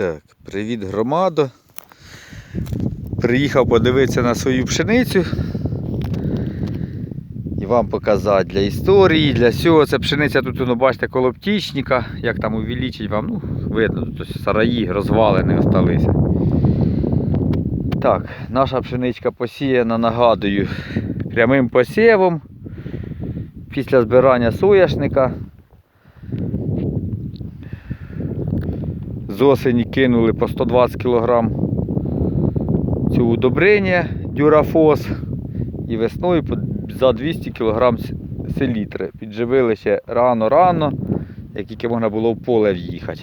Так, привіт, громадо. Приїхав подивитися на свою пшеницю. І вам показати для історії, для всього. Це пшениця тут, ну, бачите, коло птічника. Як там увеличить вам, ну, видно, тут сараї розвалені осталися. Так, наша пшеничка посіяна, нагадую, прямим посівом. Після збирання соняшника. З осені кинули по 120 кг цього удобрення дюрафос і весною за 200 кг селітри. Підживили ще рано-рано, як тільки можна було в поле в'їхати.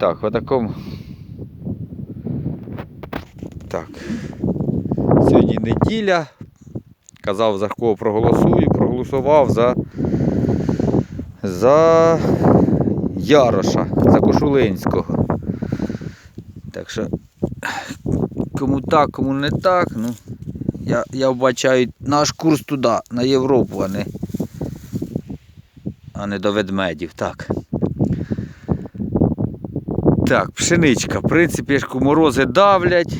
Так, в такому. Так. Сьогодні неділя. Казав, за кого проголосую, проголосував за, за Яроша, за Кошулинського. Так що, кому так, кому не так, ну, я, я вбачаю наш курс туди, на Європу, а не, а не до ведмедів. Так. Так, пшеничка. В принципі, морози давлять.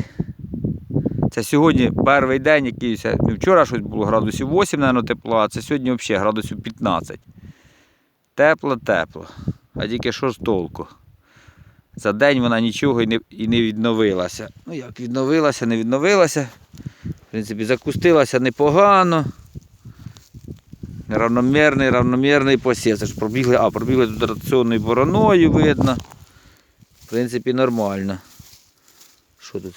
Це сьогодні перший день, якийсь. Ну, вчора щось було градусів 8, мабуть, тепла, а це сьогодні взагалі градусів 15. Тепло, тепло. А тільки що ж толку? За день вона нічого і не, і не відновилася. Ну як відновилася, не відновилася. В принципі, закустилася непогано. Равномірний, равномірний посів. Це ж пробігли, а, пробігли тут раціонною бороною, видно. В принципі, нормально. Що тут?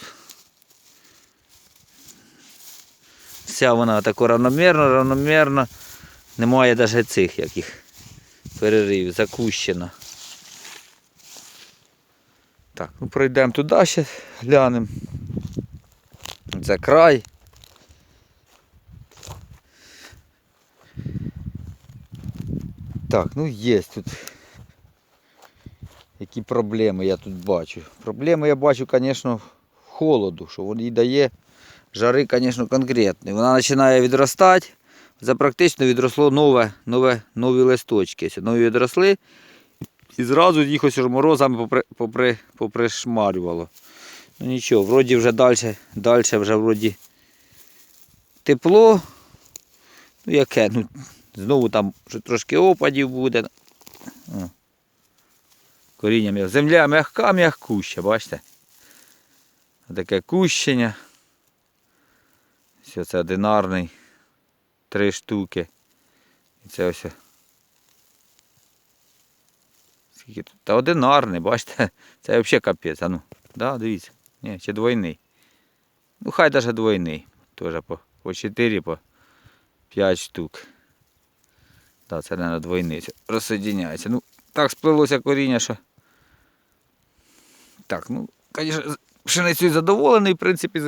Вся вона тако равномірно, равномірно. Немає навіть цих яких переривів, закущена. Так, ну пройдемо туди ще, глянемо. Це край. Так, ну є тут. Які проблеми я тут бачу. Проблеми я бачу, звісно, в холоду, що він їй дає жари, звісно, конкретні. Вона починає відростати. Це практично відросло нове, нове, нові листочки. Нові відросли. І зразу їх ось морозами попри, попри, попришмарювало. Ну нічого, вроді вже далі, далі вже вроді тепло. Ну яке, ну, знову там що трошки опадів буде. Коріння м'яке. Земля м'яка, м'якуща, бачите? Таке кущення. Все це одинарний. Три штуки. І це ось. Скільки тут? Та одинарний, бачите? Це взагалі капець. А ну, да, дивіться. Ні, ще двойний. Ну хай навіть двойний. Теж по, по 4, по 5 штук. Так, це, мабуть, двойний. Розсоединяється. Ну, так сплилося коріння, що. Так, ну, звісно, пшеницею задоволений, в принципі,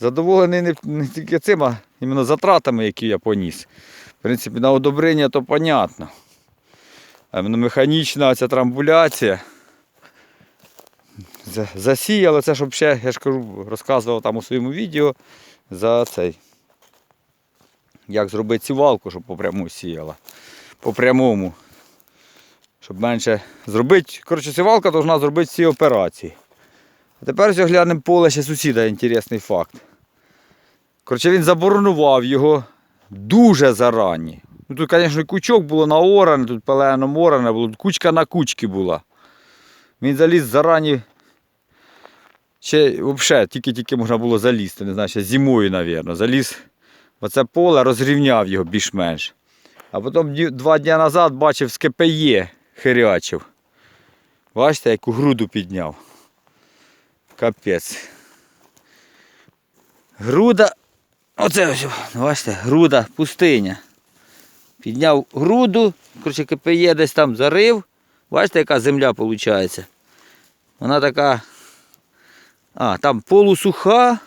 задоволений не, не тільки цим, а іменно затратами, які я поніс. В принципі, на одобрення то понятно. А механічна ця трамбуляція. За- Засіяло це, щоб ще, я ж кажу, розказував там у своєму відео за цей. Як зробити сівалку, щоб по пряму сіяла. По прямому. Щоб менше зробити. Коротше, сівалка повинна зробити всі операції. А тепер ось глянемо поле ще сусіда, інтересний факт. Коротше, він заборонував його дуже зарані. Ну, тут, звісно, кучок було наоране, тут пелено моране було, кучка на кучки була. Він заліз зарані. Ще взагалі тільки-тільки можна було залізти, не знаю, ще зимою, мабуть. Заліз в оце поле, розрівняв його більш-менш. А потім два дні назад бачив з КПЄ хирячив. Бачите, яку груду підняв. Капець. Груда. Оце ось, бачите, груда, пустиня. Підняв груду, коротше, КПЄ десь там зарив. Бачите, яка земля виходить. Вона така. А, там полусуха.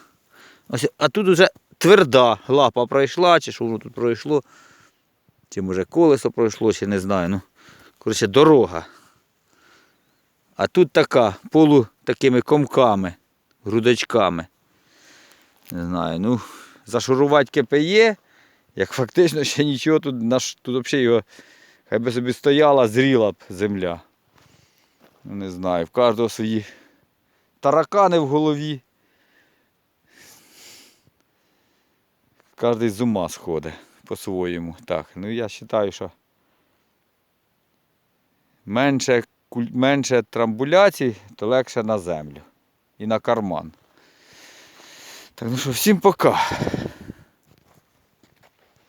Ось, а тут вже тверда лапа пройшла, чи що воно тут пройшло. Чи може колесо пройшло, чи не знаю. Ну, коротше, дорога. А тут така, полу такими комками, грудочками. Не знаю, ну, зашурувати КПЄ, як фактично ще нічого тут, наш, тут взагалі його, хай би собі стояла, зріла б земля. Ну, Не знаю, в кожного свої таракани в голові. Кожен з ума сходить по-своєму. Так, ну я вважаю, що менше, менше трамбуляцій, то легше на землю і на карман. Так, ну що, всім пока.